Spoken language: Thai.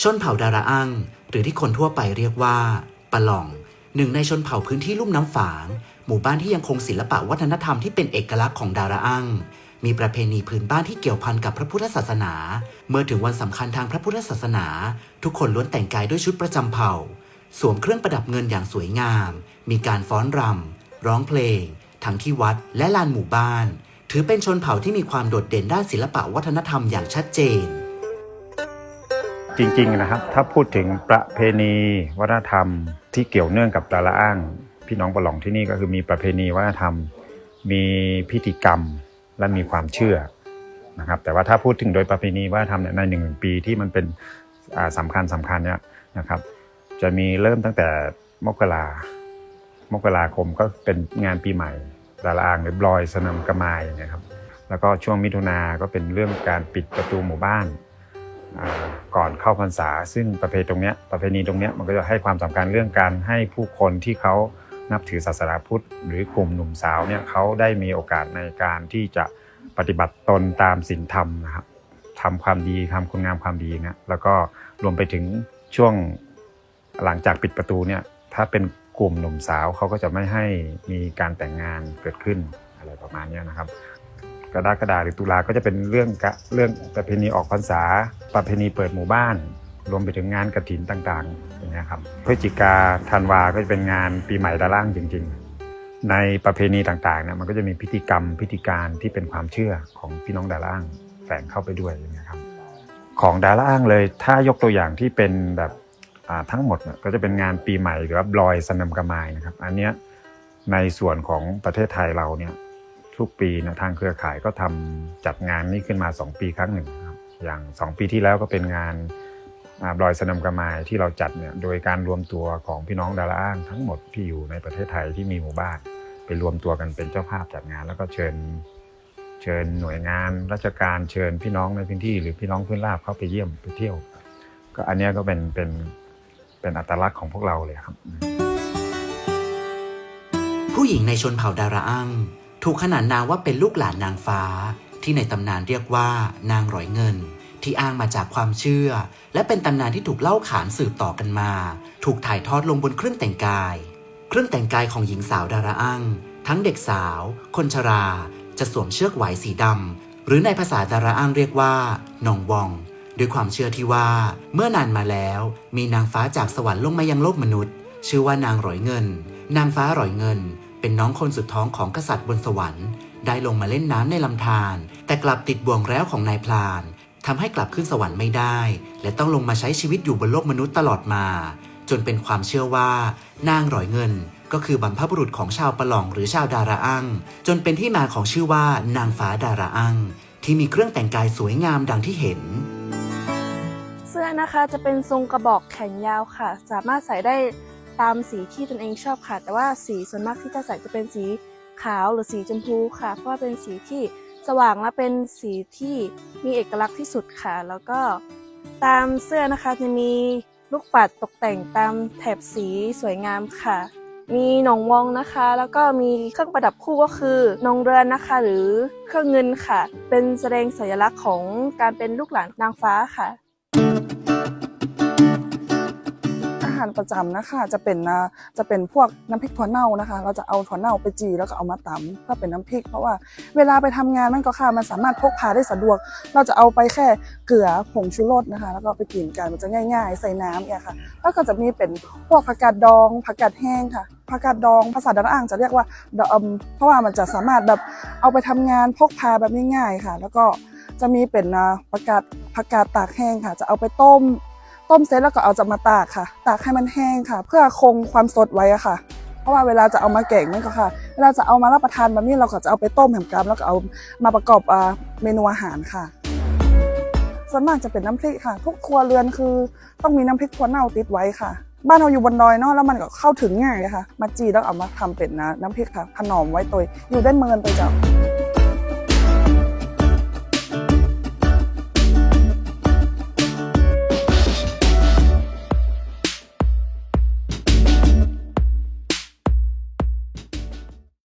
ชนเผ่าดาราอังหรือที่คนทั่วไปเรียกว่าปะหล่อง หนึ่งในชนเผ่าพื้นที่ลุ่มน้ำฝาง หมู่บ้านที่ยังคงศิลปะวัฒนธรรมที่เป็นเอกลักษณ์ของดาราอังมีประเพณีพื้นบ้านที่เกี่ยวพันกับพระพุทธศาสนา เมื่อถึงวันสำคัญทางพระพุทธศาสนา ทุกคนล้วนแต่งกายด้วยชุดประจำเผ่า สวมเครื่องประดับเงินอย่างสวยงาม มีการฟ้อนรำร้องเพลง ทั้งที่วัดและลานหมู่บ้าน ถือเป็นชนเผ่าที่มีความโดดเด่นด้านศิลปะวัฒนธรรมอย่างชัดเจน จริงๆนะครับ ถ้าพูดถึงประเพณีวัฒนธรรม ที่เกี่ยวเนื่องกับดาราอ้าง พี่น้องประหลองที่นี่ก็คือมีประเพณีวัฒนธรรม มีพิธีกรรมและมีความเชื่อนะครับ แต่ว่าถ้าพูดถึงโดยประเพณีวัฒนธรรมเนี่ยในหนึ่งปีที่มันเป็นอ่าสำคัญสำคัญเนี่ยนะครับ จะมีเริ่มตั้งแต่มกรามกราคมก็เป็นงานปีใหม่ดาราอ้างหรือบลอยสนามกระไมายนะครับ แล้วก็ช่วงมิถุนาก็เป็นเรื่องการปิดประตูหมู่บ้าน ก่อนเข้าพรรษา ซึ่งประเพณีตรงเนี้ยประเพณีตรงเนี้ยมันก็จะให้ความสำคัญเรื่องการให้ผู้คนที่เขานับถือศาสนาพุทธ หรือกลุ่มหนุ่มสาวเนี่ยเขาได้มีโอกาสในการที่จะปฏิบัติตนตามศีลธรรมนะครับทำความดีทำคุณงามความดีนี่ยแล้วก็รวมไปถึงช่วงหลังจากปิดประตูเนี่ยถ้าเป็นกลุ่มหนุ่มสาวเขาก็จะไม่ให้มีการแต่งงานเกิดขึ้นอะไรประมาณนี้นะครับ กรกฎาหรือตุลาก็จะเป็นเรื่องกะเรื่องประเพณีออกพรรษา ประเพณีเปิดหมู่บ้าน รวมไปถึงงานกระถินต่างๆอย่างเงี้ยครับพฤศจิกาธันวาก็จะเป็นงานปีใหม่ดาร่างจริง ๆ ในประเพณีต่างๆเนี่ยมันก็จะมีพิธีกรรมพิธีการที่เป็นความเชื่อของพี่น้องดาร่างแฝงเข้าไปด้วยอย่างเงี้ยครับของดาร่างเลยถ้ายกตัวอย่างที่เป็นแบบทั้งหมดก็จะเป็นงานปีใหม่หรือว่าบลอยสนมกระมายนะครับ อันเนี้ยในส่วนของประเทศไทยเราเนี่ย ทุกปีนะทางเครือข่ายก็ทำจัดงานนี้ขึ้นมา 2 ปีครั้งหนึ่งครับอย่าง 2 ปีที่แล้วก็เป็นงานบลอยสนมกระมายที่เราจัดเนี่ยโดยการรวมตัวของพี่น้องดาราอ้างทั้งหมดที่อยู่ในประเทศไทยที่มีหมู่บ้าน ไปรวมตัวกันเป็นเจ้าภาพจัดงาน แล้วก็เชิญเชิญหน่วยงานราชการเชิญพี่น้องในพื้นที่ หรือพี่น้องพื้นราบเข้าไปเยี่ยมไปเที่ยว ก็อันนี้ก็เป็นเป็นเป็นอัตลักษณ์ของพวกเราเลยครับ ผู้หญิงในชนเผ่าดาราอัง ถูกขนานนามว่าเป็นลูกหลานนางฟ้า ที่ในตำนานเรียกว่านางร้อยเงิน ที่อ้างมาจากความเชื่อ และเป็นตำนานที่ถูกเล่าขานสืบต่อกันมา ถูกถ่ายทอดลงบนเครื่องแต่งกาย เครื่องแต่งกายของหญิงสาวดาราอังทั้งเด็กสาว คนชรา จะสวมเชือกไหวสีดำหรือในภาษาดาราอังเรียกว่านองวองด้วยความเชื่อที่ว่าเมื่อนานมาแล้ว มีนางฟ้าจากสวรรค์ลงมายังโลกมนุษย์ ชื่อว่านางร้อยเงิน นางฟ้าร้อยเงิน เป็นน้องคนสุดท้องของกษัตริย์บนสวรรค์ ได้ลงมาเล่นน้ำในลำธารแต่กลับติดบ่วงแล้วของนายพลานทำให้กลับขึ้นสวรรค์ไม่ได้ และต้องลงมาใช้ชีวิตอยู่บนโลกมนุษย์ตลอดมา จนเป็นความเชื่อว่า นางร้อยเงิน ก็คือบรรพบุรุษของชาวปะหลองหรือชาวดาราอังจนเป็นที่มาของชื่อว่านางฟ้าดาราอังที่มีเครื่องแต่งกายสวยงามดังที่เห็น เสื้อนะคะจะเป็นทรงกระบอกแขนยาวค่ะ สามารถใส่ได้ ตามสีที่ตนเองชอบค่ะ แต่ว่าสีส่วนมากที่จะใส่จะเป็นสีขาวหรือสีชมพูค่ะ เพราะว่าเป็นสีที่สว่างและเป็นสีที่มีเอกลักษณ์ที่สุดค่ะ แล้วก็ตามเสื้อนะคะจะมีลูกปัดตกแต่งตามแถบสีสวยงามค่ะ มีหนองวองนะคะ แล้วก็มีเครื่องประดับคู่ก็คือนองเรือนนะคะ หรือเครื่องเงินค่ะ เป็นแสดงสัญลักษณ์ของการเป็นลูกหลานนางฟ้าค่ะาหารประจำนะคะ จะเป็นจะเป็นพวกน้ำพริกถั่วเน่านะคะ เราจะเอาถั่วเน่าไปจีแล้วก็เอามาตำเพื่อเป็นน้ำพริก เพราะว่าเวลาไปทำงานมันก็ค่ะมันสามารถพกพาได้สะดวก เราจะเอาไปแค่เกลือผงชูรสนะคะ แล้วก็ไปกินกันมันจะง่าย ๆ ใส่น้ำเนี่ยค่ะ แล้วก็จะมีเป็นพวกผักกาดดองผักกาดแห้งค่ะผักกาดดองภาษาดานอ่างจะเรียกว่าดอมเพราะว่ามันจะสามารถแบบเอาไปทำงานพกพาแบบง่ายๆค่ะ แล้วก็จะมีเป็นผักกาดผักกาดตากแห้งค่ะ จะเอาไปต้ม ต้มเสร็จแล้วก็เอาจะมาตากค่ะ ตากให้มันแห้งค่ะ เพื่อคงความสดไว้อะค่ะ เพราะว่าเวลาจะเอามาแกงมันก็ค่ะ เวลาจะเอามารับประทานแบบนี้เราก็จะเอาไปต้มแหมกันแล้วก็เอามาประกอบอเมนูอาหารค่ะส่วนมากจะเป็นน้ำพริกค่ะ ทุกครัวเรือนคือต้องมีน้ำพริกขัวเน่าติดไว้ค่ะ บ้านเราอยู่บนดอยเนาะแล้วมันก็เข้าถึงง่ายค่ะ มาจีแล้วเอามาทำเป็นนะน้ำพริกค่ะถนอมไว้ตัวอยู่ได้เมินไปจ้ะ